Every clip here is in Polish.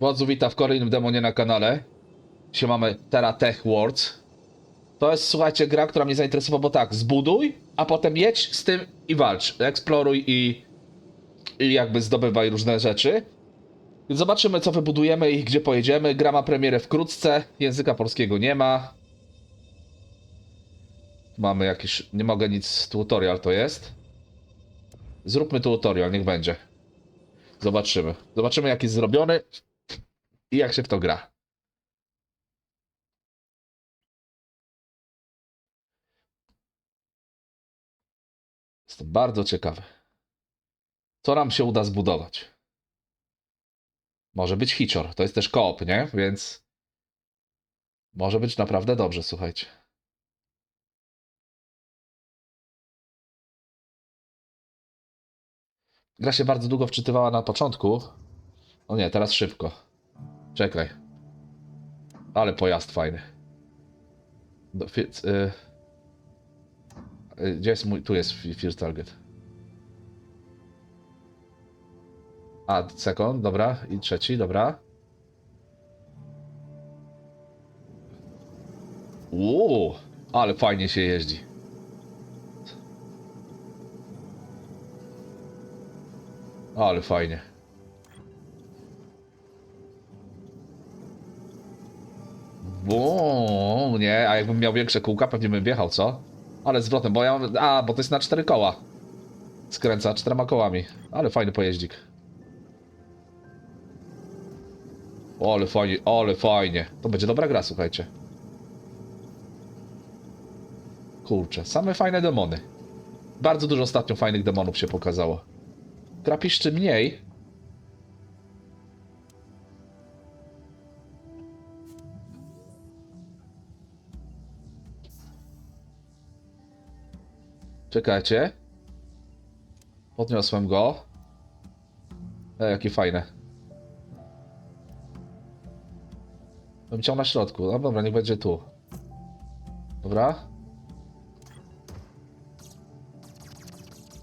Wodzu wita w kolejnym demonie na kanale. Dzisiaj mamy Terra Tech Worlds. To jest, słuchajcie, gra, która mnie zainteresowała, bo tak, zbuduj, a potem jedź z tym i walcz. Eksploruj i, i jakby zdobywaj różne rzeczy. Zobaczymy, co wybudujemy i gdzie pojedziemy. Gra ma premierę wkrótce, języka polskiego nie ma. Mamy jakiś, nie mogę nic, tutorial to jest. Zróbmy tutorial, niech będzie. Zobaczymy. Zobaczymy, jak jest zrobiony i jak się w to gra. Jestem bardzo ciekawy. Co nam się uda zbudować? Może być hicior. To jest też koop, nie? Więc może być naprawdę dobrze, słuchajcie. Gra się bardzo długo wczytywała na początku. O nie, teraz szybko. Czekaj. Ale pojazd fajny. Do, fi, y, y, gdzie jest mój. Tu jest fi- first target. A, second, dobra. I trzeci, dobra. Uuu, ale fajnie się jeździ. Ale fajnie. Bo nie, a jakbym miał większe kółka, pewnie bym wjechał, co? Ale zwrotem, bo ja mam. A, bo to jest na cztery koła. Skręca czterema kołami. Ale fajny pojeździk. O, ale fajnie, ale fajnie. To będzie dobra gra, słuchajcie. Kurczę, same fajne demony. Bardzo dużo ostatnio fajnych demonów się pokazało. Gra piszczy mniej. Czekajcie. Podniosłem go. E, jakie fajne. Bym chciał na środku. No dobra, niech będzie tu. Dobra.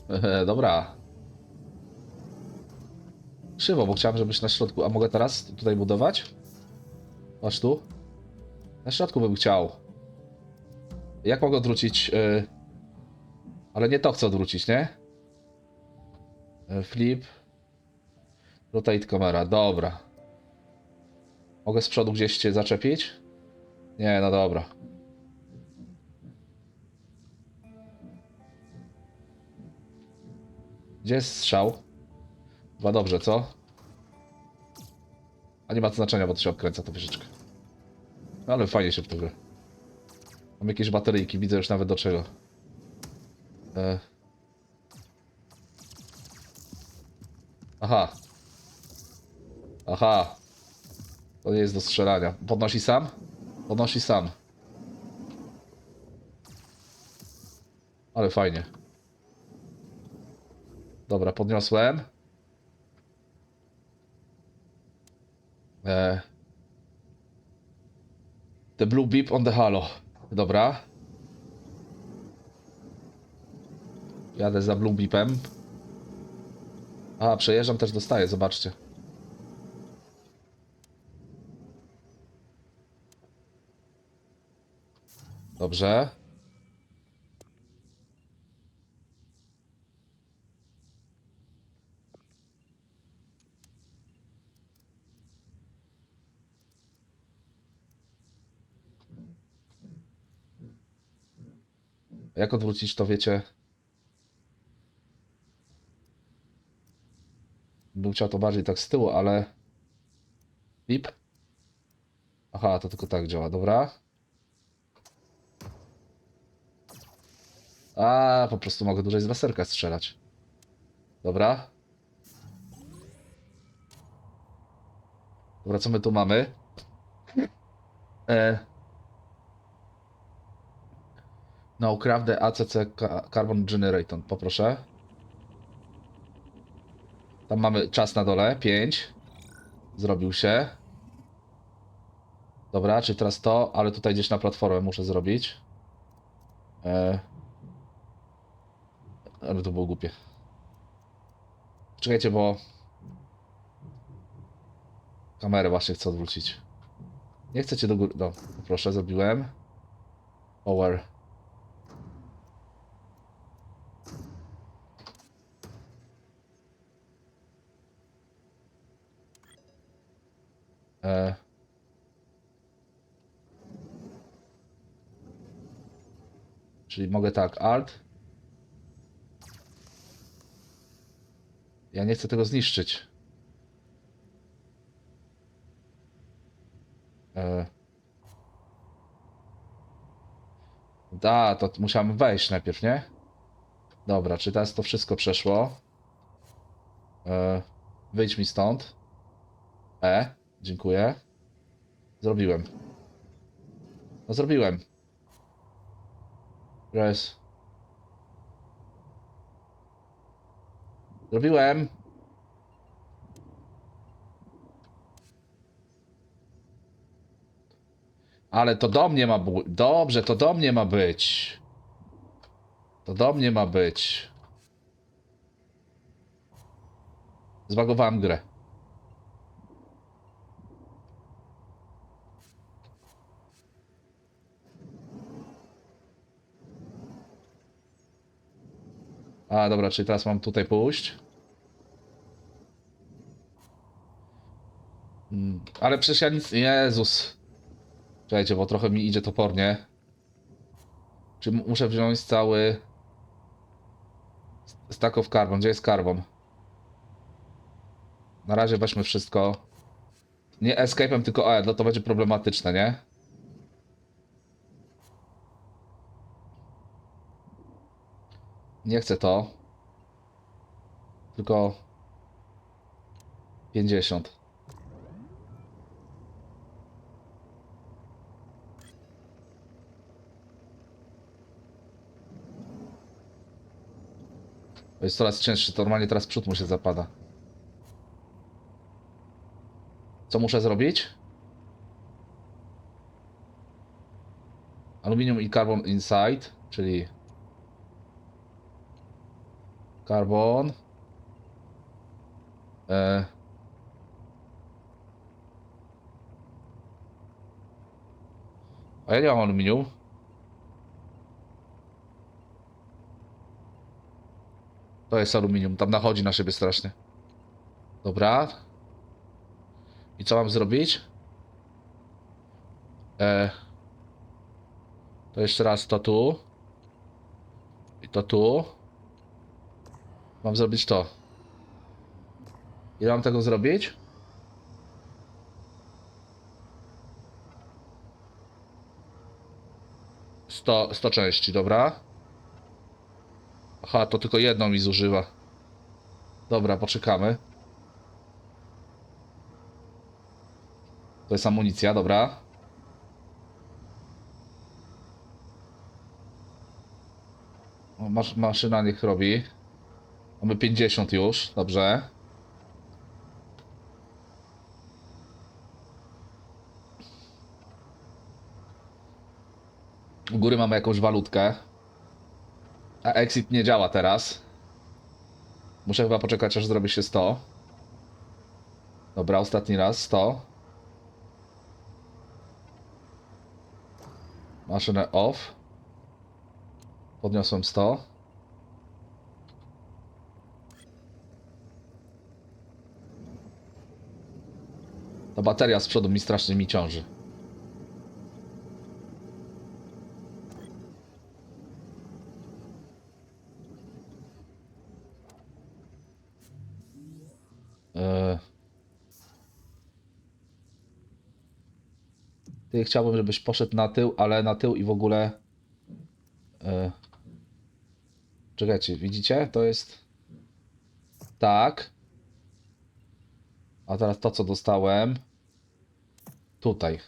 Ehe, dobra. Krzywo, bo chciałem, żebyś na środku. A mogę teraz tutaj budować? Patrz tu. Na środku bym chciał. Jak mogę odwrócić? y, Ale nie to chcę odwrócić, nie? Y, Flip. Rotate kamera. Dobra. Mogę z przodu gdzieś cię zaczepić? Nie, no dobra. Gdzie jest strzał? Chyba dobrze, co? A nie ma znaczenia, bo to się odkręca to wieżyczkę. No ale fajnie się w to. Mam jakieś bateryjki, widzę już nawet do czego. E... Aha. Aha. To nie jest do strzelania. Podnosi sam? Podnosi sam. Ale fajnie. Dobra, podniosłem. E... The blue beep on the halo. Dobra. Jadę za blue beepem. A, przejeżdżam też dostaję, zobaczcie. Dobrze. Jak odwrócić to, wiecie? Bym chciał to bardziej tak z tyłu, ale... Pip? Aha, to tylko tak działa, dobra. A, po prostu mogę dłużej z laserka strzelać. Dobra. Dobra, co my tu mamy? E... No, craft the ACC ca- Carbon Generator, poproszę. Tam mamy czas na dole, 5. Zrobił się. Dobra, czyli teraz to, ale tutaj gdzieś na platformę muszę zrobić. E... Ale to było głupie. Czekajcie, bo Kamerę właśnie chcę odwrócić. Nie chcecie do góry. No, proszę, zrobiłem. Power. E. Czyli mogę tak, alt. Ja nie chcę tego zniszczyć. E. Da, to musiałem wejść najpierw, nie? Dobra, czy teraz to wszystko przeszło? E. Wyjdź mi stąd. E, dziękuję. Zrobiłem. No zrobiłem. Res. Zrobiłem. Ale to do mnie ma być. Dobrze, to do mnie ma być. To do mnie ma być. Zbagowałem grę. A, dobra, czyli teraz mam tutaj pójść. Mm, Ale przecież ja nic... Jezus. Czekajcie, bo trochę mi idzie topornie. Czy mu- muszę wziąć cały... Stack of carbon. Gdzie jest carbon? Na razie weźmy wszystko. Nie escape'em, tylko E, no to będzie problematyczne, nie? Nie chcę to. Tylko 50. To jest coraz cięższe, to normalnie teraz przód mu się zapada. Co muszę zrobić? Aluminium i carbon inside, czyli Carbon. E. A ja nie mam aluminium. To jest aluminium, tam nachodzi na siebie strasznie. Dobra. I co mam zrobić? E. To jeszcze raz to tu. I to tu. Mam zrobić to. Ile mam tego zrobić? Sto, sto części, dobra. Aha, to tylko jedną mi zużywa. Dobra, poczekamy. To jest amunicja, dobra. Masz, maszyna niech robi. Mamy 50 już, dobrze. U góry mamy jakąś walutkę. A exit nie działa teraz. Muszę chyba poczekać, aż zrobi się 100. Dobra, ostatni raz 100. Maszynę off. Podniosłem 100. bateria z przodu mi strasznie mi ciąży. Eee. Ty chciałbym, żebyś poszedł na tył, ale na tył i w ogóle. Eee. Czekajcie, widzicie? To jest. Tak. A teraz to, co dostałem. Tutaj.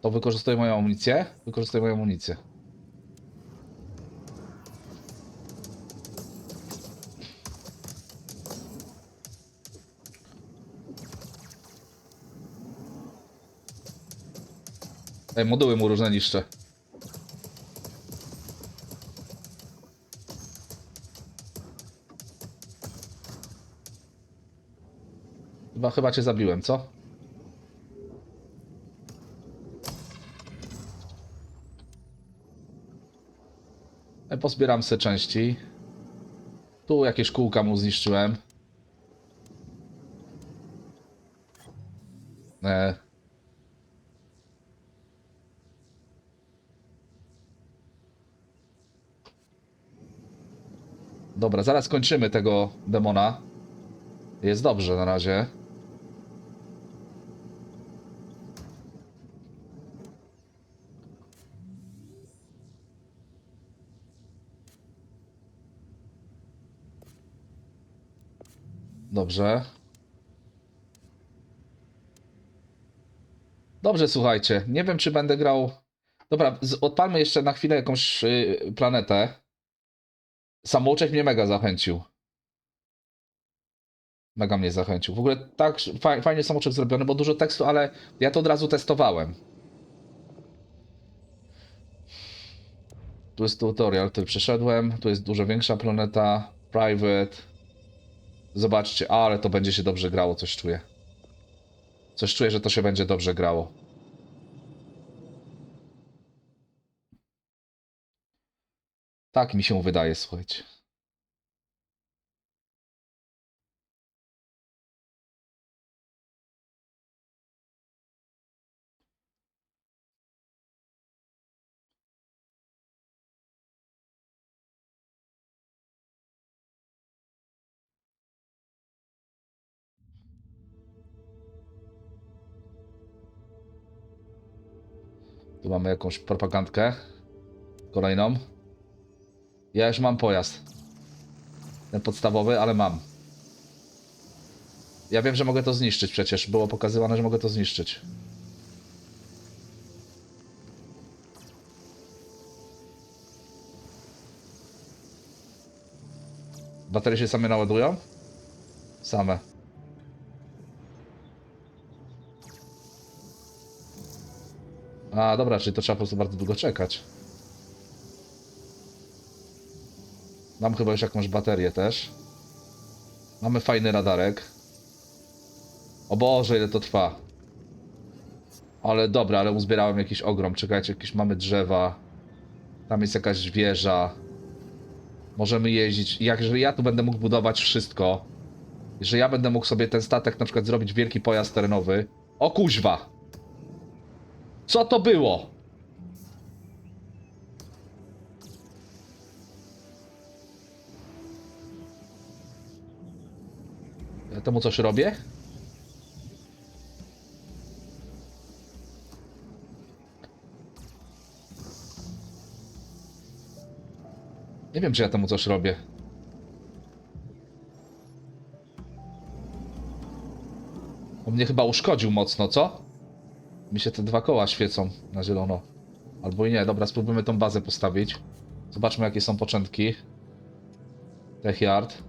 To wykorzystuję moją amunicję? Wykorzystuję moją amunicję. Ej, moduły mu różne niszczę. Chyba, cię zabiłem, co? E, Pozbieram se części. Tu jakieś kółka mu zniszczyłem. E. Dobra, zaraz kończymy tego demona. Jest dobrze na razie. Dobrze. Dobrze, słuchajcie. Nie wiem, czy będę grał. Dobra, odpalmy jeszcze na chwilę jakąś y, planetę. Samouczek mnie mega zachęcił. Mega mnie zachęcił. W ogóle tak fa- fajnie samouczek zrobiony, bo dużo tekstu, ale ja to od razu testowałem. Tu jest tutorial, który przeszedłem. Tu jest dużo większa planeta. Private. Zobaczcie, ale to będzie się dobrze grało, coś czuję. Coś czuję, że to się będzie dobrze grało. Tak mi się wydaje, słuchajcie. Tu mamy jakąś propagandkę. Kolejną. Ja już mam pojazd. Ten podstawowy, ale mam. Ja wiem, że mogę to zniszczyć przecież. Było pokazywane, że mogę to zniszczyć. Baterie się same naładują? Same. A, dobra, czyli to trzeba po prostu bardzo długo czekać. Mam chyba już jakąś baterię też. Mamy fajny radarek. O Boże, ile to trwa. Ale dobra, ale uzbierałem jakiś ogrom. Czekajcie, jakieś mamy drzewa. Tam jest jakaś wieża. Możemy jeździć. Jak, jeżeli ja tu będę mógł budować wszystko, że ja będę mógł sobie ten statek na przykład zrobić wielki pojazd terenowy. O kuźwa! Co to było? Ja temu coś robię? Nie wiem, czy ja temu coś robię. On mnie chyba uszkodził mocno, co? Mi się te dwa koła świecą na zielono. Albo i nie, dobra, spróbujmy tą bazę postawić. Zobaczmy, jakie są początki. Tech Yard.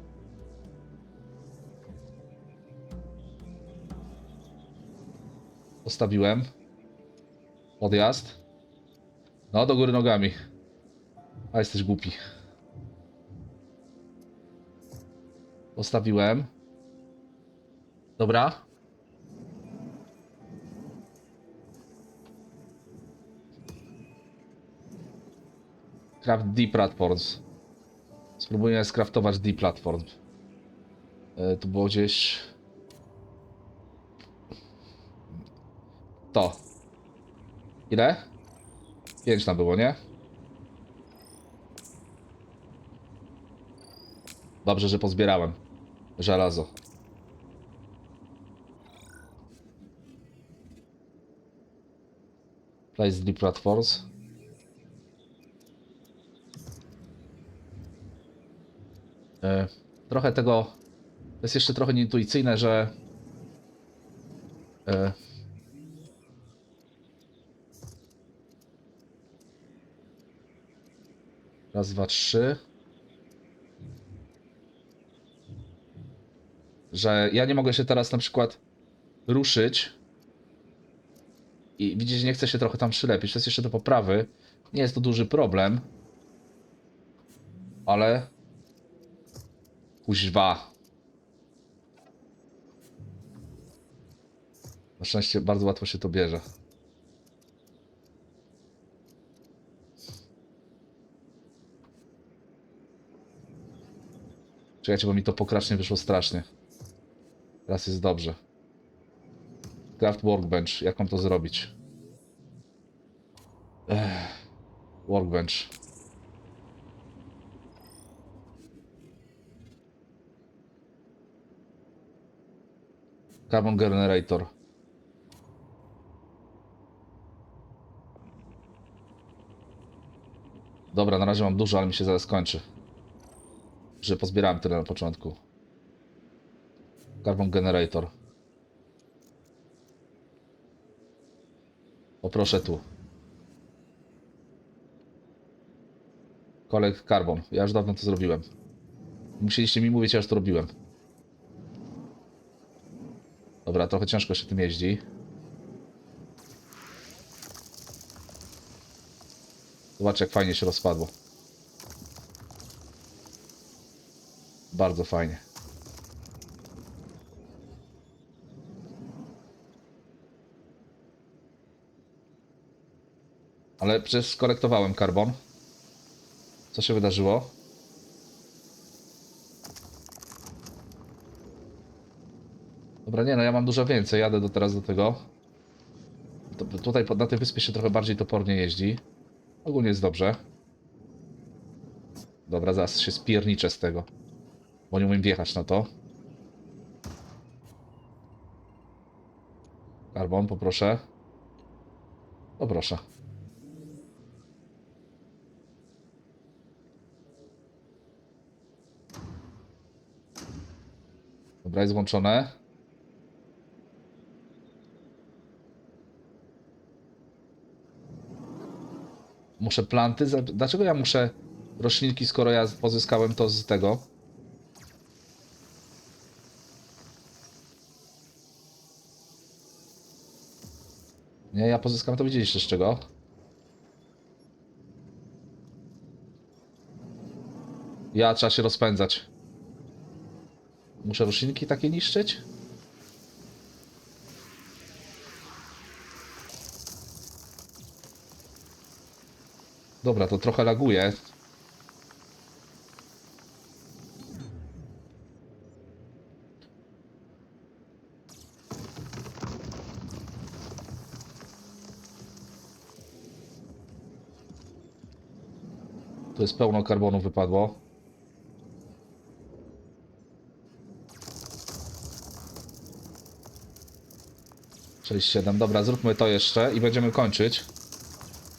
Postawiłem. Podjazd. No, do góry nogami. A jesteś głupi. Postawiłem. Dobra. Craft D platforms. Spróbuję skraftować D platform. E, tu było gdzieś. To. Ile? 5 tam było, nie? Dobrze, że pozbierałem. Żelazo. Place D platforms. Trochę tego. To jest jeszcze trochę nieintuicyjne, że. e, Raz, dwa, trzy. Że ja nie mogę się teraz na przykład ruszyć. I widzicie, nie chcę się trochę tam przylepić. To jest jeszcze do poprawy. Nie jest to duży problem. Ale Kuźwa. Na szczęście bardzo łatwo się to bierze. Czekajcie, bo mi to pokracznie wyszło strasznie. Teraz jest dobrze. Craft workbench. Jak mam to zrobić? Ech. Workbench. Carbon generator. Dobra, na razie mam dużo, ale mi się zaraz kończy. Że pozbierałem tyle na początku. Carbon generator. Poproszę tu. Collect carbon. Ja już dawno to zrobiłem. Musieliście mi mówić, ja już to robiłem. Dobra, trochę ciężko się tym jeździ. Zobacz, jak fajnie się rozpadło. Bardzo fajnie. Ale przecież skorektowałem karbon. Co się wydarzyło? Dobra, nie no, ja mam dużo więcej, jadę do, teraz do tego. To, tutaj na tej wyspie się trochę bardziej topornie jeździ. Ogólnie jest dobrze. Dobra, zaraz się spierniczę z tego. Bo nie umiem wjechać na to. Karbon, poproszę. Poproszę. Dobra, jest włączone. Muszę planty. Dlaczego ja muszę roślinki, skoro ja pozyskałem to z tego? Nie, ja pozyskałem to widzieliście z czego? Ja trzeba się rozpędzać. Muszę roślinki takie niszczyć? Dobra, to trochę laguje. Tu jest pełno karbonu wypadło. Sześć, siedem. Dobra, zróbmy to jeszcze i będziemy kończyć.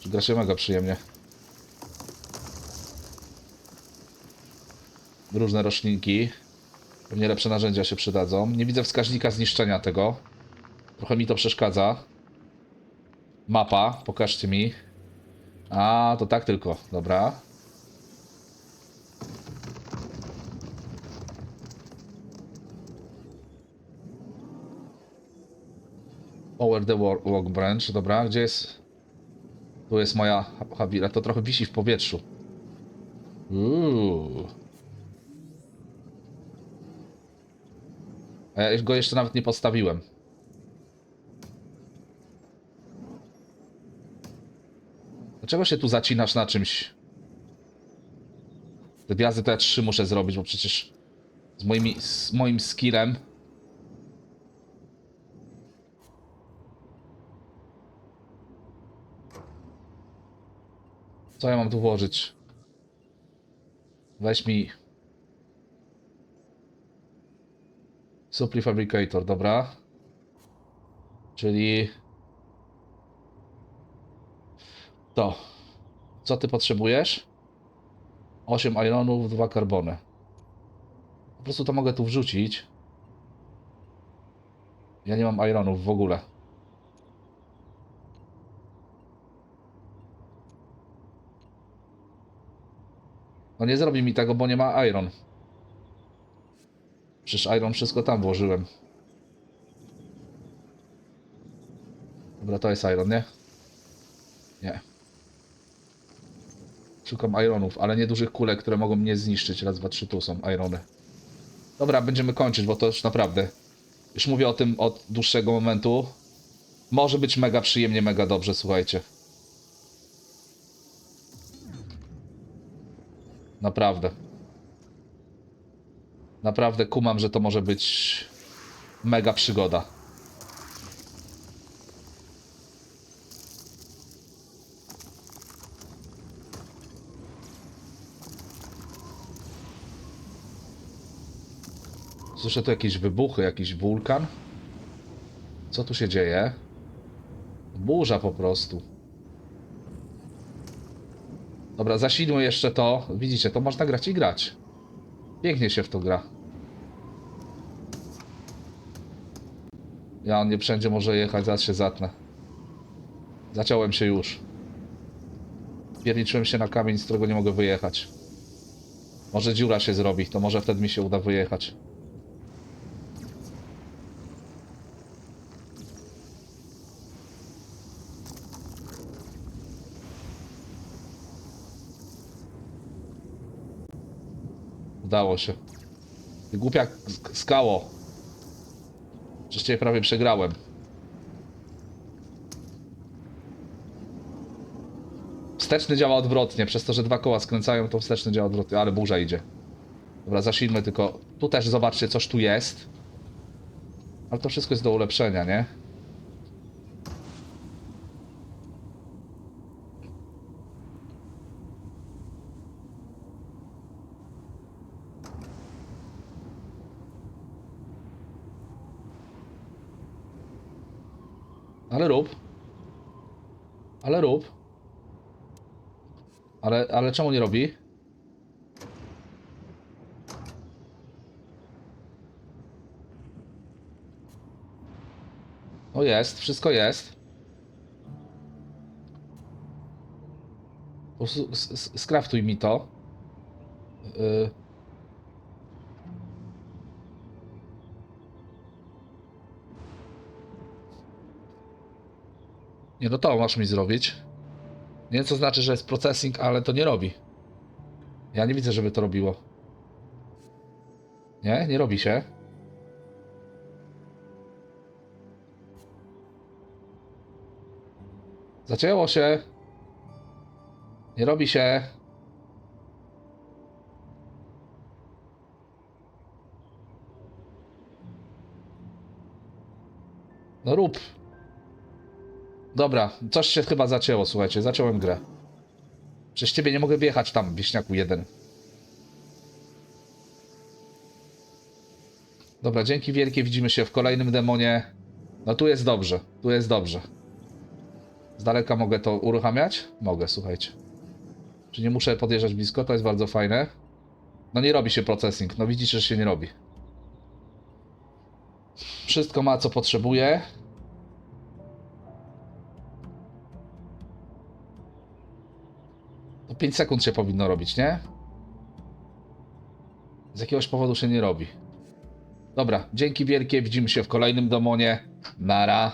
Gra się mega przyjemnie. Różne roślinki. Pewnie lepsze narzędzia się przydadzą. Nie widzę wskaźnika zniszczenia tego. Trochę mi to przeszkadza. Mapa, pokażcie mi. A, to tak tylko. Dobra. Power the work, workbench. Dobra, gdzie jest... Tu jest moja ha- habila. To trochę wisi w powietrzu. Uuu. Ja go jeszcze nawet nie postawiłem. Dlaczego się tu zacinasz na czymś? Te gwiazdy to ja trzy muszę zrobić, bo przecież z, moimi, z moim skillem Co ja mam tu włożyć? Weź mi. Supply Fabricator, dobra. Czyli. To. Co ty potrzebujesz? 8 ironów, 2 karbony. Po prostu to mogę tu wrzucić. Ja nie mam ironów w ogóle. No nie zrobi mi tego, bo nie ma iron. Przecież iron wszystko tam włożyłem. Dobra, to jest iron, nie? Nie. Szukam ironów, ale nie dużych kulek, które mogą mnie zniszczyć. Raz, dwa, trzy, tu są irony. Dobra, będziemy kończyć, bo to już naprawdę... Już mówię o tym od dłuższego momentu. Może być mega przyjemnie, mega dobrze, słuchajcie. Naprawdę. Naprawdę kumam, że to może być mega przygoda. Słyszę tu jakieś wybuchy, jakiś wulkan. Co tu się dzieje? Burza po prostu. Dobra, zasilmy jeszcze to. Widzicie, to można grać i grać. Pięknie się w to gra. Ja on nie wszędzie może jechać, zaraz się zatnę. Zaciąłem się już. Pierniczyłem się na kamień, z którego nie mogę wyjechać. Może dziura się zrobi, to może wtedy mi się uda wyjechać. Udało się. Głupia sk- skało. Przecież prawie przegrałem. Wsteczny działa odwrotnie, przez to, że dwa koła skręcają, to wsteczny działa odwrotnie, ale burza idzie. Dobra, zasilmy tylko. Tu też zobaczcie, coś tu jest. Ale to wszystko jest do ulepszenia, nie? Ale rób. Ale rób. Ale, czemu nie robi? O jest, wszystko jest. Skraftuj mi to. Yy. Nie, no to masz mi zrobić. Nie co znaczy, że jest processing, ale to nie robi. Ja nie widzę, żeby to robiło. Nie, nie robi się. Zacięło się. Nie robi się. No rób. Dobra, coś się chyba zacięło, słuchajcie, zacząłem grę. Przez ciebie nie mogę wjechać tam, wieśniaku jeden. Dobra, dzięki wielkie, widzimy się w kolejnym demonie. No tu jest dobrze, tu jest dobrze. Z daleka mogę to uruchamiać? Mogę, słuchajcie. Czy nie muszę podjeżdżać blisko? To jest bardzo fajne. No nie robi się processing, no widzicie, że się nie robi. Wszystko ma, co potrzebuje. 5 sekund się powinno robić, nie? Z jakiegoś powodu się nie robi. Dobra, dzięki wielkie, widzimy się w kolejnym demonie. Nara.